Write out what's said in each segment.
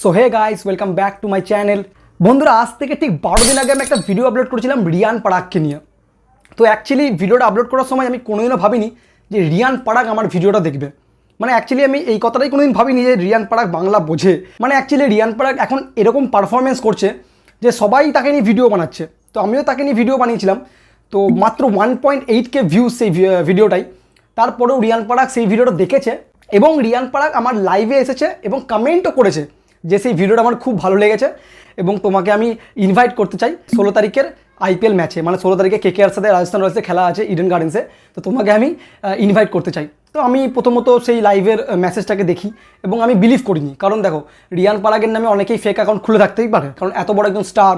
So hey guys welcome back to my channel বন্ধুরা, আজ থেকে ঠিক বারো দিন আগে আমি একটা ভিডিও আপলোড করেছিলাম রিয়ান পারাককে নিয়ে। তো অ্যাকচুয়ালি ভিডিওটা আপলোড করার সময় আমি কোনোদিনও ভাবিনি যে রিয়ান পাড়াক আমার ভিডিওটা দেখবে। মানে অ্যাকচুয়ালি আমি এই কথাটাই কোনোদিন ভাবিনি যে রিয়ান পারাক বাংলা বোঝে। মানে অ্যাকচুয়ালি রিয়ান পারাক এখন এরকম পারফরমেন্স করছে যে সবাই তাকে নিয়ে ভিডিও বানাচ্ছে। তো আমিও তাকে নিয়ে ভিডিও বানিয়েছিলাম। তো মাত্র one point eight K views সেই ভিডিওটাই তারপরেও রিয়ান পাড়াক সেই ভিডিওটা দেখেছে এবং রিয়ান পাড়াক আমার লাইভে এসেছে এবং কমেন্টও করেছে। যে সেই ভিডিওটা আমার খুব ভালো লেগেছে এবং তোমাকে আমি ইনভাইট করতে চাই ষোলো তারিখের আইপিএল ম্যাচে মানে ষোলো তারিখে কে কেআর সাথে রাজস্থান রয়্যালসে খেলা আছে ইডেন গার্ডেন্সে তো তোমাকে আমি ইনভাইট করতে চাই। তো আমি প্রথমত সেই লাইভের মেসেজটাকে দেখি এবং আমি বিলিভ করিনি। কারণ দেখো, রিয়ান পারাগের নামে অনেকেই ফেক অ্যাকাউন্ট খুলে থাকতেই পারে। কারণ এত বড় একজন স্টার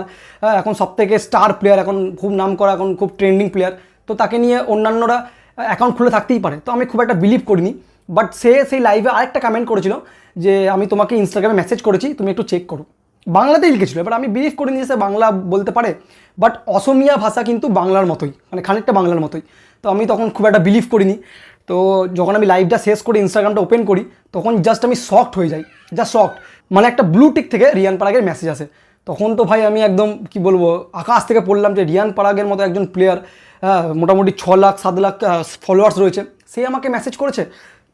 এখন সব থেকে স্টার প্লেয়ার এখন খুব নাম করা, এখন খুব ট্রেন্ডিং প্লেয়ার তো তাকে নিয়ে অন্যান্যরা অ্যাকাউন্ট খুলে থাকতেই পারে। তো আমি খুব একটা বিলিভ করিনি। বাট সে সেই লাইভে আরেকটা কমেন্ট করেছিল যে আমি তোমাকে ইনস্টাগ্রামে মেসেজ করেছি, তুমি একটু চেক করো। বাংলাতেই লিখেছিল, এবার আমি বিলিভ করিনি যে সে বাংলা বলতে পারে বাট অসমিয়া ভাষা কিন্তু বাংলার মতোই মানে খানিকটা বাংলার মতোই। তো আমি তখন খুব একটা বিলিভ করিনি। তো যখন আমি লাইভটা শেষ করে ইনস্টাগ্রামটা ওপেন করি, তখন জাস্ট আমি শকড হয়ে যাই জাস্ট শকড মানে একটা ব্লু টিক থেকে রিয়ান পারাগের মেসেজ আসে। তখন তো ভাই আমি একদম, কি বলব, আকাশ থেকে পড়লাম যে রিয়ান পারাগের মতো একজন প্লেয়ার মোটামুটি ছ লাখ, সাত লাখ ফলোয়ার্স রয়েছে। সে আমাকে মেসেজ করেছে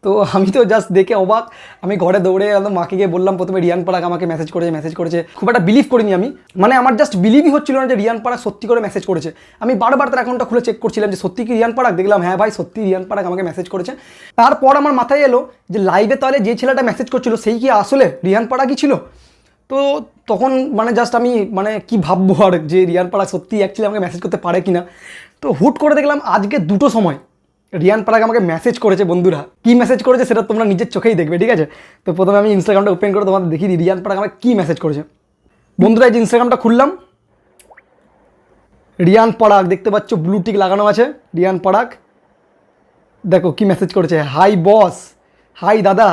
তো আমি তো জাস্ট দেখে অবাক। আমি ঘরে দৌড়ে একদম মাকে গিয়ে বললাম, প্রথমে রিয়ান পারাক আমাকে মেসেজ করেছে মেসেজ করেছে। খুব একটা বিলিভ করিনি আমি। মানে আমার জাস্ট বিলিভই হচ্ছিল না যে রিয়ান পারাক সত্যি করে মেসেজ করেছে। আমি বারবার তার অ্যাকাউন্টটা খুলে চেক করছিলাম যে, সত্যি কি রিয়ান পারাক? দেখলাম হ্যাঁ ভাই, সত্যি রিয়ান পারাক আমাকে মেসেজ করেছে। তারপর আমার মাথায় এলো যে লাইভে তাহলে যে ছেলেটা মেসেজ করছিল, সেই কি আসলে রিয়ান পারাকই ছিল? তো তখন মানে জাস্ট আমি মানে কি ভাববো আর যে, রিয়ান পাড়া সত্যি অ্যাকচুয়ালি আমাকে মেসেজ করতে পারে কিনা? তো হুট করে দেখলাম আজকে দুটো সময়। রিয়ান পাড়াক আমাকে মেসেজ করেছে, বন্ধুরা। কি মেসেজ করেছে সেটা তোমরা নিজের চোখেই দেখবে, ঠিক আছে? তো প্রথমে আমি ইনস্টাগ্রামটা ওপেন করে তোমাদের দেখিয়ে দিই, রিয়ান পাড়াক আমাকে কী মেসেজ করেছে। বন্ধুরা, এই যে ইনস্টাগ্রামটা খুললাম। রিয়ান পাড়াক দেখতে পাচ্ছ ব্লু টিক লাগানো আছে, রিয়ান পাড়াক দেখো কি মেসেজ করেছে হাই বস হাই দাদা।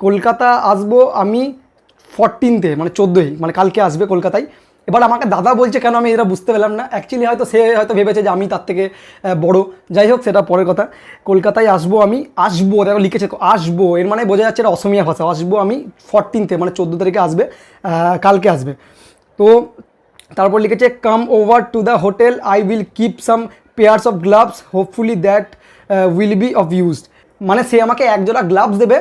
কলকাতা আসব আমি ফরটিনতে মানে চোদ্দোই মানে কালকে আসবে কলকাতায়। এবার আমাকে দাদা বলছে, কেন আমি এটা বুঝতে পেলাম না? অ্যাকচুয়ালি হয়তো সে হয়তো ভেবেছে যে আমি তার থেকে বড়। যাই হোক, সেটা পরের কথা। কলকাতায় আসব আমি, আসব দেখো লিখেছে, আসব। এর মানে বোঝা যাচ্ছে এটা অসমীয়া ভাষা। আসব আমি ফরটিনতে মানে চোদ্দ তারিখে আসবে কালকে আসবে। তো তারপর লিখেছে come over to the hotel I will keep some pairs of gloves hopefully that will be of used মানে সে আমাকে একজোড়া গ্লাভস দেবে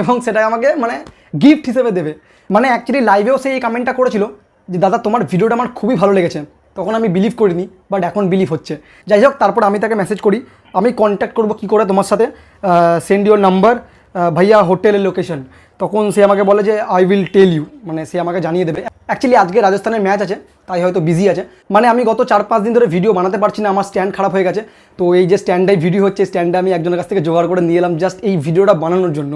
এবং সেটা আমাকে মানে গিফট হিসেবে দেবে। মানে অ্যাকচুয়ালি লাইভেও সেই এই কমেন্টটা করেছিল। যে, দাদা, তোমার ভিডিওটা আমার খুবই ভালো লেগেছে। তখন আমি বিলিভ করিনি বাট এখন বিলিভ হচ্ছে। যাই হোক, তারপর আমি তাকে মেসেজ করি, আমি কন্ট্যাক্ট করব কী করে তোমার সাথে? সেন্ড ইউর নাম্বার ভাইয়া হোটেলের লোকেশন তখন সে আমাকে বলে যে আই উইল টেল ইউ মানে সে আমাকে জানিয়ে দেবে। অ্যাকচুয়ালি আজকে রাজস্থানের ম্যাচ আছে, তাই হয়তো বিজি আছে। মানে আমি গত চার পাঁচ দিন ধরে ভিডিও বানাতে পারছি না, আমার স্ট্যান্ড খারাপ হয়ে গেছে। তো এই যে স্ট্যান্ডাই ভিডিও হচ্ছে স্ট্যান্ডটা আমি একজনের কাছ থেকে জোগাড় করে নিয়ে এলাম জাস্ট এই ভিডিওটা বানানোর জন্য।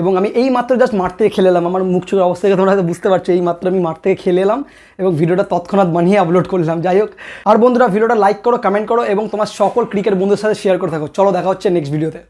এবং আমি এই মাত্র জাস্ট মাঠ থেকে খেলে এলাম। আমার মুখ চোখের অবস্থা থেকে তোমরা হয়তো বুঝতে পারছ, এই মাত্র আমি মাঠ থেকে খেলে এলাম এবং ভিডিওটা তৎক্ষণাৎ বানিয়ে আপলোড করলাম। যাই হোক, আর বন্ধুরা ভিডিওটা লাইক করো কমেন্ট করো এবং তোমার সকল ক্রিকেট বন্ধুদের সাথে শেয়ার করে থাকো। চলো, দেখা হচ্ছে নেক্সট ভিডিওতে